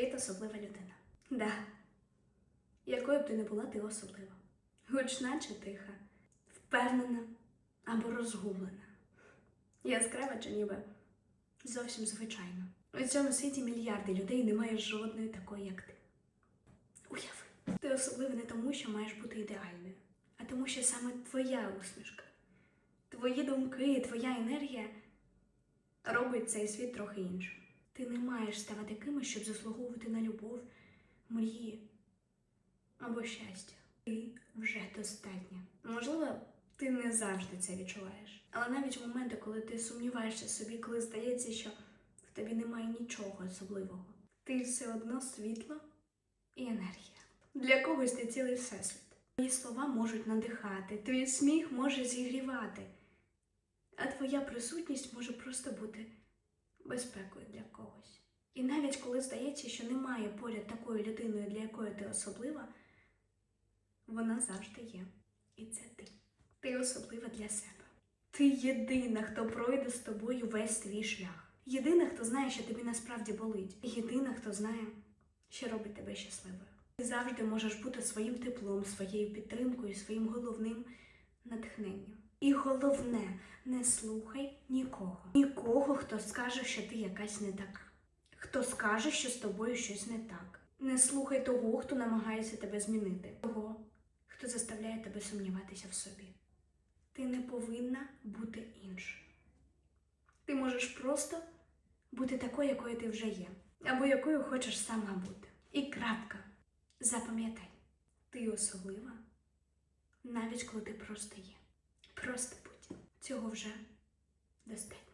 Привіт, особлива людина. Да. Якою б ти не була, ти особлива. Гучна чи тиха, впевнена або розгублена. Яскрава чи ніби зовсім звичайно. У цьому світі мільярди людей немає жодної такої, як ти. Уяви, ти особлива не тому, що маєш бути ідеальною, а тому, що саме твоя усмішка, твої думки, твоя енергія робить цей світ трохи іншим. Ти не маєш ставати кимось, щоб заслуговувати на любов, мрії або щастя. Ти вже достатня. Можливо, ти не завжди це відчуваєш. Але навіть в моменти, коли ти сумніваєшся собі, коли здається, що в тобі немає нічого особливого, ти все одно світло і енергія. Для когось ти цілий всесвіт. Твої слова можуть надихати, твій сміх може зігрівати, а твоя присутність може просто бути безпекою для когось. І навіть коли здається, що немає поряд такої людиною, для якої ти особлива, вона завжди є. І це ти. Ти особлива для себе. Ти єдина, хто пройде з тобою весь твій шлях. Єдина, хто знає, що тобі насправді болить. Єдина, хто знає, що робить тебе щасливою. Ти завжди можеш бути своїм теплом, своєю підтримкою, своїм головним натхненням. І головне, не слухай нікого. Нікого, хто скаже, що ти якась не така. Хто скаже, що з тобою щось не так. Не слухай того, хто намагається тебе змінити. Того, хто заставляє тебе сумніватися в собі. Ти не повинна бути іншою. Ти можеш просто бути такою, якою ти вже є, або якою хочеш сама бути. І крапка. Запам'ятай, ти особлива, навіть коли ти просто є. Просто будь. Цього вже достатньо.